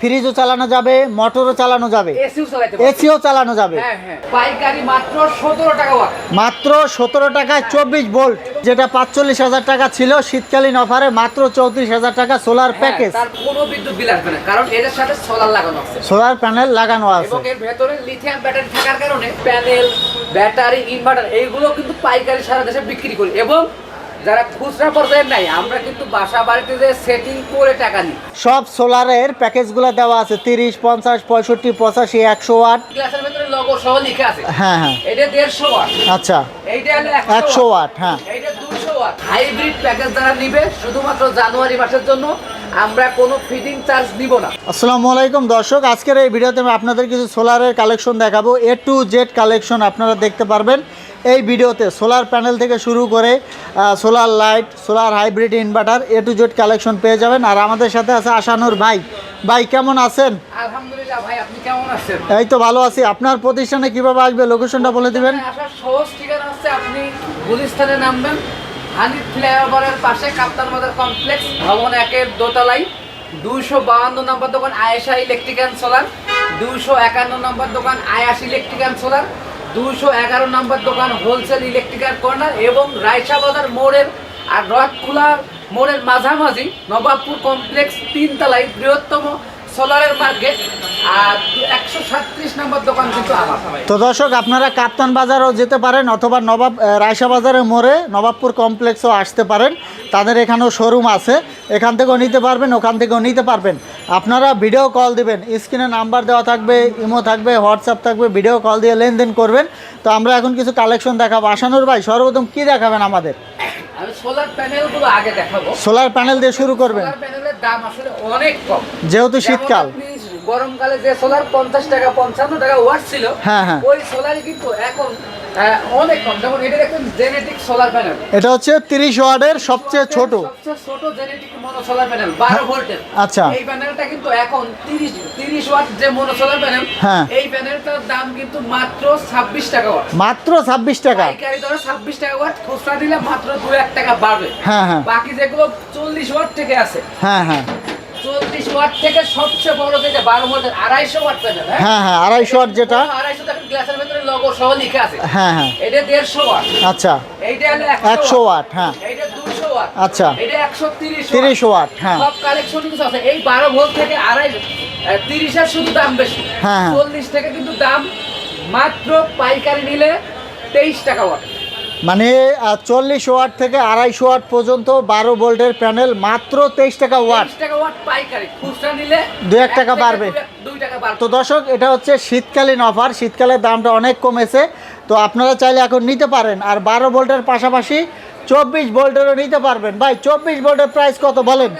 ফ্রিজও চালানো যাবে মোটরও চালানো যাবে। এসিও চালানো যাবে। হ্যাঁ হ্যাঁ। মাত্র সতেরো টাকায় চব্বিশ ভোল্ট যেটা পাঁচচল্লিশ হাজার টাকা ছিল শীতকালীন অফারে মাত্র চৌত্রিশ হাজার টাকা সোলার প্যাকেজ কোনো বিদ্যুৎ বিল আসবে না কারণ এর সাথে সোলার লাগানো আছে। সোলার প্যানেল লাগানো আছে। এর ভেতরে লিথিয়াম ব্যাটারি থাকার কারণে প্যানেল ব্যাটারি ইনভার্টার এইগুলো কিন্তু পাইকারি সারা দেশে বিক্রি করি। এবং যারা খুচরা পর্যায়ে নাই আমরা কিন্তু বাসা বাড়িতে যে সেটিং করে টাকা নিই। সব সোলারের প্যাকেজগুলো দেওয়া আছে তিরিশ পঞ্চাশ পঁয়ষট্টি পঁচাশি একশো ওয়াট। গ্লাসের ভেতরে লগো সহ লিখে আছে। হ্যাঁ হ্যাঁ। এটা দেড়শো ওয়াট। আচ্ছা। এইটা একশো ওয়াট। হ্যাঁ। এইটা দুশো ওয়াট। হাইব্রিড প্যাকেজ যারা নিবে শুধুমাত্র জানুয়ারি মাসের জন্য আমরা কোনো ফিটিং চার্জ দিব না। আসসালামু আলাইকুম দর্শক আজকের এই ভিডিওতে আমি আপনাদের কিছু সোলারের কালেকশন দেখাবো এ টু জেড কালেকশন আপনারা দেখতে পারবেন। এই ভিডিওতে সোলার প্যানেল থেকে শুরু করে solar light solar hybrid inverter A to Z collection পেয়ে যাবেন। আর আমাদের সাথে আছে আশানুর ভাই। ভাই কেমন আছেন? আলহামদুলিল্লাহ ভাই আপনি কেমন আছেন? এই তো ভালো আছি। আপনার প্রতিষ্ঠানে কীভাবে আসবে? লোকেশনটা বলে দিবেন। আসার সহজ ঠিকানা হচ্ছে আপনি গুলিস্তানে নামবেন। হানিফ ফ্লাইওভারের পাশে কাপ্তান বাজার কমপ্লেক্স, ভবন একের দোতলায় দুইশো বাহান্ন নম্বর দোকান আয়েশা ইলেকট্রিক অ্যান্ড সোলার, দুইশো একান্ন নম্বর দোকান আয়াস ইলেকট্রিক অ্যান্ড সোলার, দুইশো এগারো নম্বর দোকান হোলসেল ইলেকট্রিক্যাল কর্নার এবং রায়সা বাজার মোড়ের আর রথখোলা মোড়ের মাঝামাঝি নবাবপুর কমপ্লেক্স তিনতলায় বৃহত্তম সোলারের মার্কেট তো দর্শক, আপনারা কাপ্তান বাজারও যেতে পারেন অথবা নবাব রায়সা বাজারের মোড়ে নবাবপুর কমপ্লেক্সও আসতে পারেন। তাদের এখানেও শোরুম আছে। এখান থেকেও নিতে পারবেন, ওখান থেকেও নিতে পারবেন। আপনারা ভিডিও কল দিবেন। স্ক্রিনে নাম্বার দেওয়া থাকবে ইমো থাকবে হোয়াটসঅ্যাপ থাকবে ভিডিও কল দিয়ে লেনদেন করবেন। তো আমরা এখন কিছু কালেকশন দেখাবো। আশানুর ভাই, সর্বপ্রথম কি দেখাবেন আমাদের? আমি সোলার প্যানেল দিয়ে শুরু করবেন। যেহেতু শীতকাল। গরমকালে যে সোলার পঞ্চাশ টাকা পঞ্চান্ন টাকা ওয়াট ছিল হ্যাঁ, হ্যাঁ। ওই সোলারই কিন্তু এখন অনেক কম। যেমন এটা দেখুন জেনেটিক সোলার প্যানেল এটা হচ্ছে সবচেয়ে ছোট। সবচেয়ে ছোট জেনেটিক মোনো সোলার প্যানেল বারো ভোল্টের আচ্ছা। এই প্যানেলটা কিন্তু এখন তিরিশ তিরিশ ওয়াট যে মোনো সোলার প্যানেল হ্যাঁ। এই প্যানেলটার দাম কিন্তু মাত্র ছাব্বিশ টাকা ওয়াট মাত্র ছাব্বিশ টাকা। পাইকারি দরে ছাব্বিশ টাকা ওয়াট খুচরা দিলে মাত্র দু এক টাকা বাড়বে। হ্যাঁ হ্যাঁ। বাকি যেগুলো চল্লিশ ওয়াট থেকে আছে হ্যাঁ হ্যাঁ। চল্লিশ ওয়াট থেকে সবচেয়ে বড় যেটা বারো ভোল্টের আড়াইশো ওয়াট প্যানেল হ্যাঁ? হ্যাঁ আড়াইশো ওয়াট যেটা। আড়াইশো দেখেন গ্লাসের ভেতরে লগো সহ লিখে আছে। হ্যাঁ হ্যাঁ। এটা দেড়শো ওয়াট। আচ্ছা। এইটা হলো একশো ওয়াট। হ্যাঁ। এইটা দুশো ওয়াট। আচ্ছা। এটা একশো তিরিশ তিরিশ ওয়াট হ্যাঁ। সব কালেকশন কিছু আছে। এই বারো ভোল্ট থেকে আড়াই তিরিশের শুধু দাম বেশি। হ্যাঁ, হ্যাঁ। চল্লিশ থেকে কিন্তু দাম মাত্র পাইকারি নিলে তেইশ টাকা ওয়াট। মানে চল্লিশ ওয়াট থেকে আড়াইশো ওয়াট পর্যন্ত বারো ভোল্টের প্যানেল মাত্র তেইশ টাকা ওয়াট। দু এক টাকা বাড়বে। তো দর্শক এটা হচ্ছে শীতকালীন অফার। শীতকালের দামটা অনেক কমেছে। তো আপনারা চাইলে এখন নিতে পারেন। আর বারো ভোল্টের পাশাপাশি চব্বিশ ভোল্টেরও নিতে পারবেন। ভাই চব্বিশ ভোল্টের প্রাইস কত বলেন?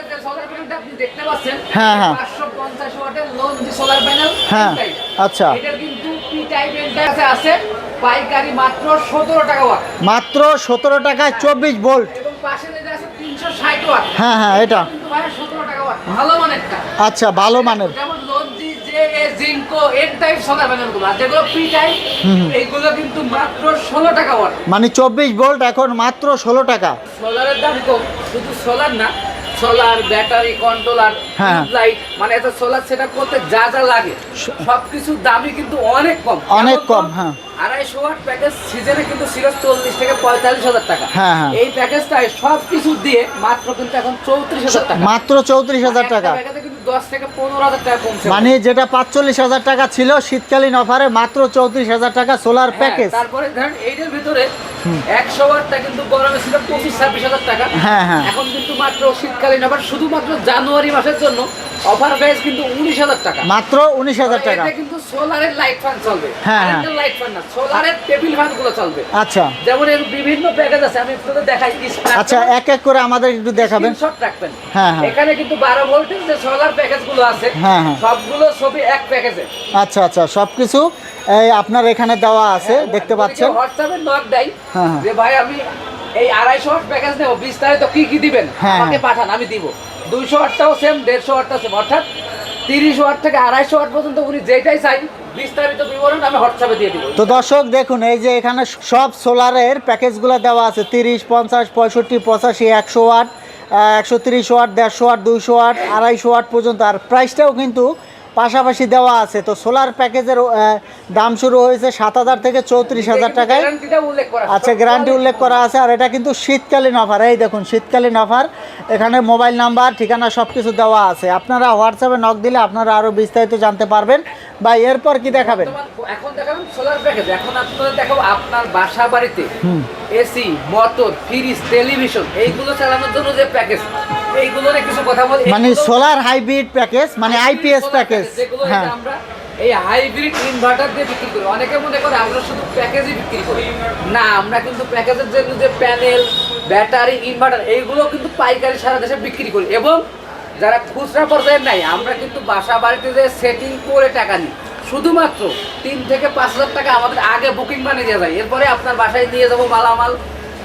হ্যাঁ, হ্যাঁ। 550 ওয়াটের লোন যে সোলার প্যানেল হ্যাঁ, আচ্ছা। আছে। পাইকারি মাত্র 17 টাকা ওয়াট। মাত্র সতেরো টাকায় চব্বিশ ভোল্ট এবং পাশে যেটা আছে 360 ওয়াট। হ্যাঁ হ্যাঁ এটা। কিন্তু ভাই 17 টাকা ওয়াট। ভালো মানেরটা আচ্ছা ভালো মানের। যেমন লঞ্জি জে এ জিঙ্কো এর টাইপ সোলার প্যানেলগুলো যেগুলো পি টাইপ এইগুলো কিন্তু মাত্র 16 টাকা ওয়াট। মানে চব্বিশ ভোল্ট এখন মাত্র ষোলো টাকা। সোলারের দাম কম। শুধু সোলার না সোলার ব্যাটারি কন্ট্রোলার। লাইট মানে এটা সোলার সেটআপ করতে যা যা লাগে সবকিছুর দামই কিন্তু অনেক কম অনেক কম, হ্যাঁ। আড়াইশো ওয়াট প্যাকেজ সিজনে কিন্তু ছিল চল্লিশ থেকে পঁয়তাল্লিশ হাজার টাকা হ্যাঁ, হ্যাঁ। এই প্যাকেজটায় সব কিছু দিয়ে মাত্র কিন্তু এখন চৌত্রিশ হাজার টাকা মাত্র চৌত্রিশ হাজার টাকা দশ থেকে পনেরো হাজার টাকা মানে যেটা পাঁচচল্লিশ হাজার টাকা ছিল শীতকালীন অফারে মাত্র চৌত্রিশ হাজার টাকা সোলার প্যাকেজ তারপরে ধরেন এইটার ভিতরে একশো ওয়াটটা কিন্তু গরমে ছিল পঁচিশ ছাব্বিশ হাজার টাকা। হ্যাঁ, হ্যাঁ। এখন কিন্তু মাত্র শীতকালীন আবার শুধুমাত্র জানুয়ারি মাসের জন্য অফার প্রাইস কিন্তু উনিশ হাজার টাকা। মাত্র উনিশ হাজার টাকা। কিন্তু সোলারের লাইট ফ্যান চলবে। হ্যাঁ। লাইট ফ্যান না সোলারের টেবিল ফ্যানগুলো চলবে। আচ্ছা। যেমন এর বিভিন্ন প্যাকেজ আছে আমি আপনাদের দেখাই। আচ্ছা এক এক করে আমাদের একটু দেখাবেন। স্ক্রিনশট রাখবেন। হ্যাঁ, হ্যাঁ। এখানে কিন্তু বারো ভোল্টের যে সোলার প্যাকেজগুলো আছে হ্যাঁ, হ্যাঁ। সবগুলো ছবি এক প্যাকেজে আচ্ছা আচ্ছা সব কিছু এই আপনার এখানে দেওয়া আছে দেখতে পাচ্ছেন। হোয়াটসঅ্যাপে নক হ্যাঁ, হ্যাঁ। যে ভাই আমি এই আড়াইশো প্যাকেজ নেব বিস্তারিত কি কি দিবেন? হ্যাঁ, আমাকে হ্যাঁ। পাঠান আমি দিব। দুইশো ওয়াটটাও সেম দেড়শো ওয়াটটাও সেম অর্থাৎ তিরিশ ওয়াট থেকে আড়াইশো ওয়াট পর্যন্ত উনি যেটাই চাই বিস্তারিত বিবরণ আমি হোয়াটসঅ্যাপে দিয়ে দিব। তো দর্শক দেখুন এই যে এখানে সব সোলারের প্যাকেজগুলো দেওয়া আছে। তিরিশ পঞ্চাশ পঁয়ষট্টি পঁচাশি একশো ওয়াট একশো তিরিশ ওয়াট দেড়শো ওয়াট দুইশো ওয়াট আড়াইশো ওয়াট পর্যন্ত। আর প্রাইসটাও কিন্তু পাশাপাশি দেওয়া আছে। তো সোলার প্যাকেজের দাম শুরু হয়েছে সাত হাজার থেকে চৌত্রিশ হাজার টাকায়। আচ্ছা গ্যারান্টি উল্লেখ করা আছে আর এটা কিন্তু শীতকালীন অফার এই দেখুন শীতকালীন অফার এখানে মোবাইল নাম্বার ঠিকানা সব কিছু দেওয়া আছে। আপনারা হোয়াটসঅ্যাপে নক দিলে আপনারা আরও বিস্তারিত জানতে পারবেন। বা এরপর কি দেখাবেন? এখন দেখাবেন সোলার প্যাকেজ এখন আপনাদের দেখাবো আপনার বাসা বাড়িতে হুম। এসি মোটর ফ্রিজ টেলিভিশন এইগুলো চালানোর জন্য যে প্যাকেজ এইগুলো কিছু কথা বলি। মানে সোলার হাইব্রিড প্যাকেজ মানে আইপিএস প্যাকেজ হ্যাঁ। আমরা এই হাইব্রিড ইনভার্টার দিয়ে বিক্রি করি। অনেকে মনে করে আমরা শুধু প্যাকেজই বিক্রি করি। না, আমরা কিন্তু প্যাকেজের জন্য যে প্যানেল ব্যাটারি ইনভার্টার এইগুলো কিন্তু পাইকারি সারা দেশে বিক্রি করি। এবং যারা খুচরা পর্যায়ে নাই, আমরা কিন্তু বাসা বাড়িতে যে সেটিং করে টাকা নিই। শুধুমাত্র তিন থেকে পাঁচ হাজার টাকা আমাদের আগে বুকিং বানিয়ে দেওয়া যায়। এরপরে আপনার বাসায় নিয়ে যাব মালামাল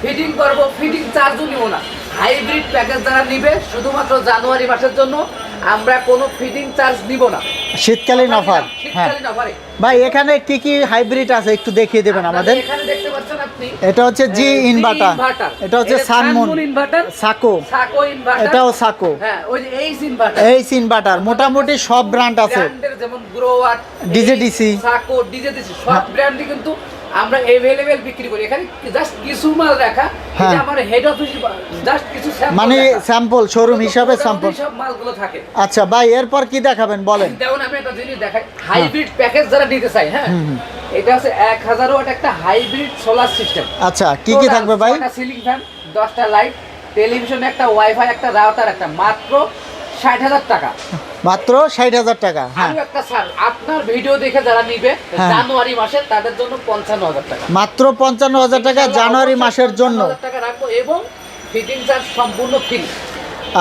ফিটিং করব ফিটিং চার্জও নিব না। হাইব্রিড প্যাকেজ যারা নিবে, শুধুমাত্র জানুয়ারি মাসের জন্য আমরা কোনো ফিটিং চার্জ নিব না। শীতকালীন অফার হ্যাঁ। ভাই এখানে কি কি হাইব্রিড আছে একটু দেখিয়ে দেবেন আমাদের? এটা হচ্ছে জি ইনভার্টার এটা হচ্ছে Sunmoon inverter Sako Sako inverter এটাও সাকো হ্যাঁ এইচ ইনভার্টার মোটামুটি সব ব্র্যান্ড আছে। ব্র্যান্ডের যেমন গ্রোওয়াট ডিজেডিসি সাকো ডিজেডিসি সব। ব্র্যান্ডই কিন্তু আমরা এভেলেবেল বিক্রি করি। এখানে জাস্ট কিছু মাল রাখা হ্যাঁ। এটা আমার হেড অফিস জাস্ট কিছু sample মানে স্যাম্পল শোরুম হিসাবে স্যাম্পল সব মালগুলো থাকে। আচ্ছা ভাই এরপর কি দেখাবেন বলেন। যেমন আমি একটা জিনিস দেখাই হাইব্রিড প্যাকেজ যারা নিতে চাই হ্যাঁ। এটা হচ্ছে এক হাজার ওয়াট একটা হাইব্রিড সোলার সিস্টেম আচ্ছা কি কি থাকবে ভাই? সিলিং ফ্যান দশটা লাইট টেলিভিশন একটা ওয়াইফাই একটা রাউটার একটা মাত্র ষাট হাজার টাকা। মাত্র ষাট হাজার টাকা। হ্যাঁ। একটা স্যার আপনার ভিডিও দেখে যারা নিবে হ্যাঁ। জানুয়ারি মাসে তাদের জন্য পঞ্চান্ন হাজার টাকা। মাত্র পঞ্চান্ন হাজার টাকা জানুয়ারি মাসের জন্য। 55,000 টাকা রাখব এবং ফিটিং চার্জ সম্পূর্ণ ফ্রি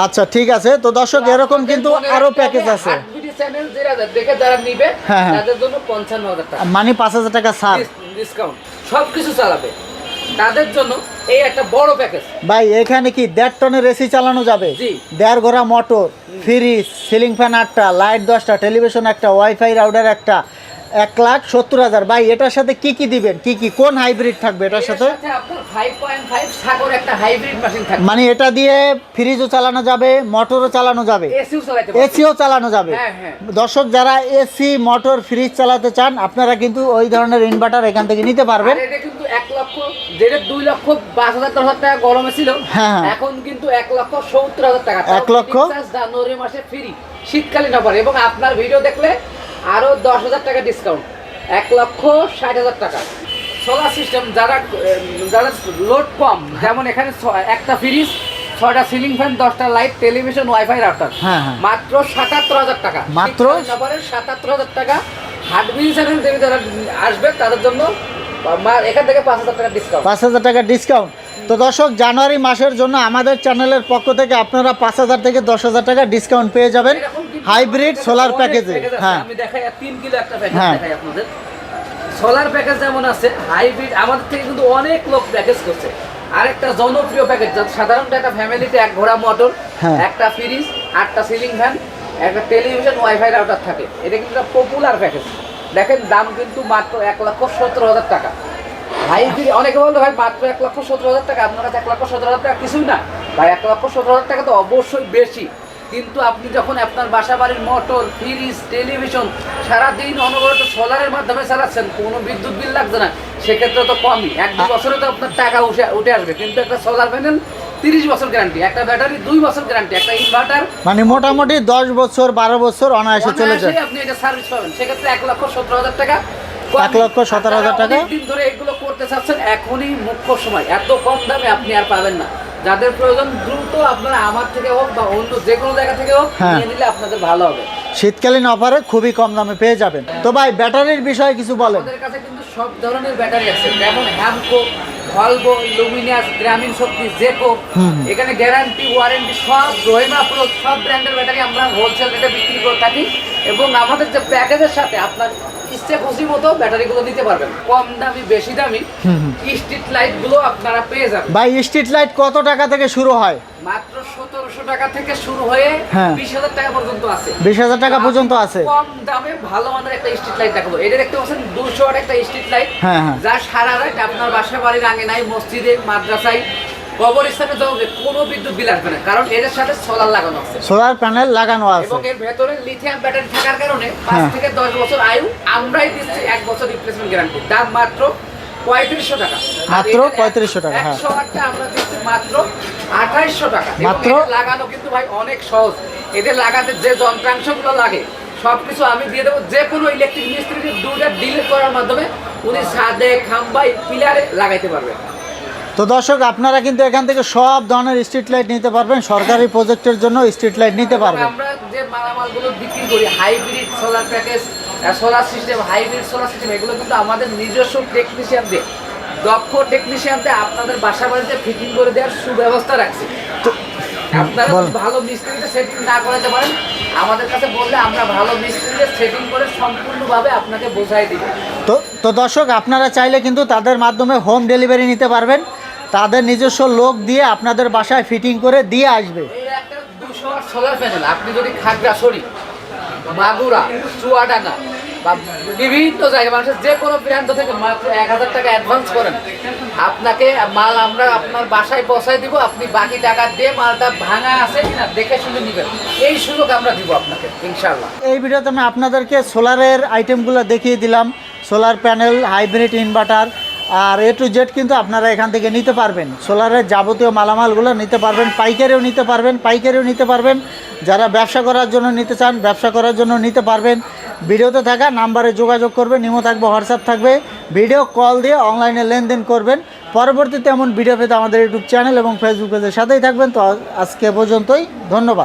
আচ্ছা ঠিক আছে। তো দর্শক এরকম কিন্তু আরও প্যাকেজ আছে। চ্যানেল যারা দেখে যারা নিবে হ্যাঁ। তাদের জন্য পঞ্চান্ন হাজার টাকা। মানে পাঁচ হাজার টাকা ছাড়। ডিসকাউন্ট সবকিছু চালাবে। তাদের জন্য এই একটা বড় প্যাকেজ ভাই এখানে কি দেড় টনের এসি চালানো যাবে? দেড় ঘোড়া মোটর ফ্রিজ সিলিং ফ্যান আটটা লাইট দশটা টেলিভিশন একটা ওয়াইফাই রাউটার একটা এক লাখ সত্তর হাজার। ভাই এটার সাথে কি কি দিবেন? কি কি? কোন হাইব্রিড থাকবে এটার সাথে? মানে এটা দিয়ে ফ্রিজও চালানো যাবে মোটরও চালানো যাবে। এসিও চালানো যাবে। হ্যাঁ, হ্যাঁ। দর্শক যারা এসি মোটর ফ্রিজ চালাতে চান আপনারা কিন্তু ওই ধরনের ইনভার্টার এখান থেকে নিতে পারবেন। এক লক্ষ যেটা দুই লক্ষ পাঁচ হাজার দশ হাজার টাকা গরমে ছিল হ্যাঁ, হ্যাঁ। এখন কিন্তু এক লক্ষ সত্তর হাজার টাকা এক লক্ষ? জানুয়ারি মাসে ফ্রি শীতকালীন অফার এবং আপনার ভিডিও দেখলে আরও দশ হাজার টাকা ডিসকাউন্ট এক লক্ষ ষাট হাজার টাকা সোলার সিস্টেম যারা যারা লোড কম যেমন এখানে একটা ফ্রিজ ছয়টা সিলিং ফ্যান দশটা লাইট টেলিভিশন ওয়াইফাই রাউটার। মাত্র সাতাত্তর হাজার টাকা মাত্র? সাতাত্তর হাজার টাকা হাট বিল চ্যানেল থেকে যারা আসবে তাদের জন্য এখান থেকে পাঁচ হাজার টাকা ডিসকাউন্ট পাঁচ হাজার টাকা ডিসকাউন্ট তো দর্শক জানুয়ারি মাসের জন্য আমাদের চ্যানেলের পক্ষ থেকে আপনারা পাঁচ হাজার থেকে দশ হাজার টাকা ডিসকাউন্ট পেয়ে যাবেন। হাইব্রিড সোলার প্যাকেজে হ্যাঁ। আমি দেখাই তিন কিলো একটা প্যাকেজ। দেখাই আপনাদের। সোলার প্যাকেজ যেমন আছে হাইব্রিড আমাদের থেকে কিন্তু অনেক লোক প্যাকেজ করছে। আরেকটা জনপ্রিয় প্যাকেজ সাধারণত একটা ফ্যামিলিতে এক ঘোড়া মোটর হ্যাঁ। একটা ফ্রিজ আটটা সিলিং ফ্যান একটা টেলিভিশন ওয়াইফাই রাউটার থাকে। এটা কিন্তু একটা পপুলার প্যাকেজ দেখেন দাম কিন্তু মাত্র এক লক্ষ সতেরো হাজার টাকা। হাইব্রিড অনেকে বলল ভাই, মাত্র এক লক্ষ সতেরো হাজার টাকা, আপনার কাছে এক লক্ষ সতেরো হাজার টাকা কিছুই না। ভাই, এক লক্ষ সতেরো হাজার টাকা তো অবশ্যই বেশি। কিন্তু আপনি যখন আপনার বাসা বাড়ির মোটর, ফ্রিজ, টেলিভিশন সারাদিন অনবরত সোলারের মাধ্যমে চালাচ্ছেন, কোনো বিদ্যুৎ বিল লাগছে না। সেক্ষেত্রে তো কমই। এক দু বছরে তো আপনার টাকা উঠে উঠে আসবে। কিন্তু একটা সোলার প্যানেল তিরিশ বছর গ্যারান্টি একটা ব্যাটারি বছর গ্যারান্টি একটা ইনভার্টার মানে মোটামুটি দশ বছর বারো বছর অনায়াসে চলে যায় আপনি এটা সার্ভিস পাবেন। সেক্ষেত্রে লক্ষ সতেরো হাজার টাকা। এক লক্ষ সতেরো হাজার টাকা? দিন ধরে এগুলো করতে চাচ্ছেন এখনই মুখ্য সময়। এত কম দামে আপনি আর পাবেন না। যাদের প্রয়োজন দ্রুত আপনারা আমার থেকে হোক বা অন্য যে কোনো জায়গা থেকে হোক হ্যাঁ। নিয়ে নিলে আপনাদের ভালো হবে। শীতকালীন অফারে খুবই কম দামে পেয়ে যাবেন। তো ভাই ব্যাটারির বিষয়ে কিছু বলেন। আমাদের কাছে কিন্তু সব ধরনের ব্যাটারি আছে। যেমন হ্যামকো ভলভো লুমিনাস গ্রামীণ শক্তি জেকো। এখানে গ্যারান্টি ওয়ারেন্টি সব রহিমা প্রো সব ব্র্যান্ডের ব্যাটারি আমরা হোলসেল রেটে বিক্রি করে থাকি এবং আমাদের যে প্যাকেজের সাথে আপনার ইচ্ছে খুশি মতো ব্যাটারিগুলো নিতে পারবেন। কম দামি বেশি দামি। স্ট্রিট লাইটগুলো আপনারা পেয়ে যাবেন। ভাই স্ট্রিট লাইট কত টাকা থেকে শুরু হয়? মাত্র সতেরোশো টাকা থেকে শুরু হয়ে হ্যাঁ। বিশ হাজার টাকা পর্যন্ত আছে। বিশ হাজার টাকা পর্যন্ত আছে। কম দামে ভালো মানের একটা স্ট্রিট লাইট দেখাবো। এটা দেখতে পাচ্ছেন দুশো একটা স্ট্রিট লাইট হ্যাঁ, হ্যাঁ। যা সারা রাত আপনার বাসা বাড়ির আঙিনায় মসজিদে মাদ্রাসায় কবরস্থানে যাও যে কোনো বিদ্যুৎ বিল আসবে না। কারণ এর সাথে সোলার লাগানো আছে। সোলার প্যানেল লাগানো আছে। এবং এর ভেতরে লিথিয়াম ব্যাটারি থাকার কারণে হ্যাঁ। থেকে দশ বছর আয়ু আমরাই দিচ্ছি এক বছর রিপ্লেসমেন্ট গ্যারান্টি দাম মাত্র পঁয়ত্রিশশো টাকা। মাত্র 3500 টাকা, হ্যাঁ। আমরা দিচ্ছি মাত্র টাকা। মাত্র? লাগানো কিন্তু ভাই অনেক সহজ। এদের লাগাতে যে যন্ত্রাংশগুলো লাগে সবকিছু আমি দিয়ে দেবো। যে কোনো ইলেকট্রিক মিস্ত্রিকে দুটা ডিলিট করার মাধ্যমে উনি ছাদে খাম্বাই পিলারে লাগাইতে পারবেন। তো দর্শক আপনারা কিন্তু এখান থেকে সব ধরনের স্ট্রিট লাইট নিতে পারবেন সরকারি প্রজেক্টের জন্য স্ট্রিট লাইট নিতে পারবেন। আমরা যে মালামালগুলো বিক্রি করি hybrid solar package solar system hybrid solar system এগুলো কিন্তু আমাদের নিজস্ব দক্ষ আপনাদের বাসা বাড়িতে ফিটিং করে দেওয়ার সুব্যবস্থা রাখছি। আপনারা ভালো মিস্ত্রিতে সেটিং না করাতে পারেন আমাদের কাছে বললে আমরা ভালো মিস্ত্রিতে সেটিং করে সম্পূর্ণভাবে আপনাকে বোঝাই দিব। তো তো দর্শক আপনারা চাইলে কিন্তু তাদের মাধ্যমে হোম ডেলিভারি নিতে পারবেন। তাদের নিজস্ব লোক দিয়ে আপনাদের বাসায় ফিটিং করে দিয়ে আসবে। সোলার প্যানেল আপনি যদি খাগড়াছড়ি মাগুরা চুয়াডাঙ্গা বা বিভিন্ন জায়গায় মানুষের যে কোনো প্রান্ত থেকে মাত্র এক হাজার টাকা অ্যাডভান্স করেন আপনাকে মাল আমরা আপনার বাসায় পৌঁছায় দিব আপনি বাকি টাকা দিয়ে মালটা ভাঙা আছে কিনা দেখে শুনে নেবেন। এই সুযোগ আমরা দিব আপনাকে ইনশাল্লাহ এই ভিডিওতে আমি আপনাদেরকে সোলারের আইটেমগুলো দেখিয়ে দিলাম। সোলার প্যানেল হাইব্রিড ইনভার্টার আর এ টু জেড কিন্তু আপনারা এখান থেকে নিতে পারবেন। সোলারের যাবতীয় মালামালগুলো নিতে পারবেন, পাইকারিও নিতে পারবেন, পাইকারিও নিতে পারবেন। যারা ব্যবসা করার জন্য নিতে চান, ব্যবসা করার জন্য নিতে পারবেন। ভিডিওতে থাকা নাম্বারে যোগাযোগ করবেন ইমো থাকবে, হোয়াটসঅ্যাপ থাকবে। ভিডিও কল দিয়ে অনলাইনে লেনদেন করবেন। পরবর্তীতে এমন ভিডিও পেতে আমাদের ইউটিউব চ্যানেল এবং ফেসবুক পেজের সাথেই থাকবেন। তো আজকে পর্যন্তই, ধন্যবাদ।